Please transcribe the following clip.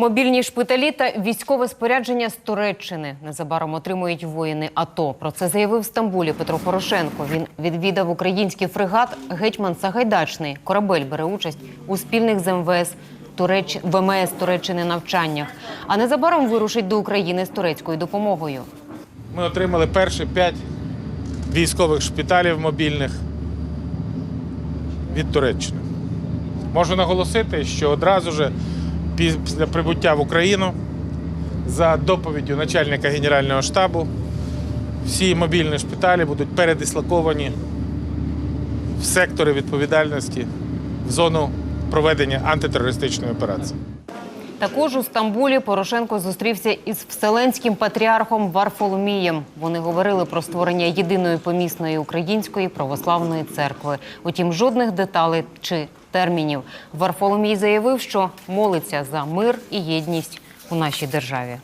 Мобільні шпиталі та військове спорядження з Туреччини незабаром отримують воїни АТО. Про це заявив в Стамбулі Петро Порошенко. Він відвідав український фрегат Гетьман Сагайдачний. Корабель бере участь у спільних з МВС Туреч... ВМС Туреччини навчаннях. А незабаром вирушить до України з турецькою допомогою. Ми отримали перші п'ять військових шпиталів мобільних від Туреччини. Можу наголосити, що одразу ж після прибуття в Україну за доповіддю начальника Генерального штабу всі мобільні шпиталі будуть передислоковані в сектори відповідальності в зону проведення антитерористичної операції. Також у Стамбулі Порошенко зустрівся із вселенським патріархом Варфоломієм. Вони говорили про створення єдиної помісної української православної церкви. Утім, жодних деталей чи термінів. Варфоломій заявив, що молиться за мир і єдність у нашій державі.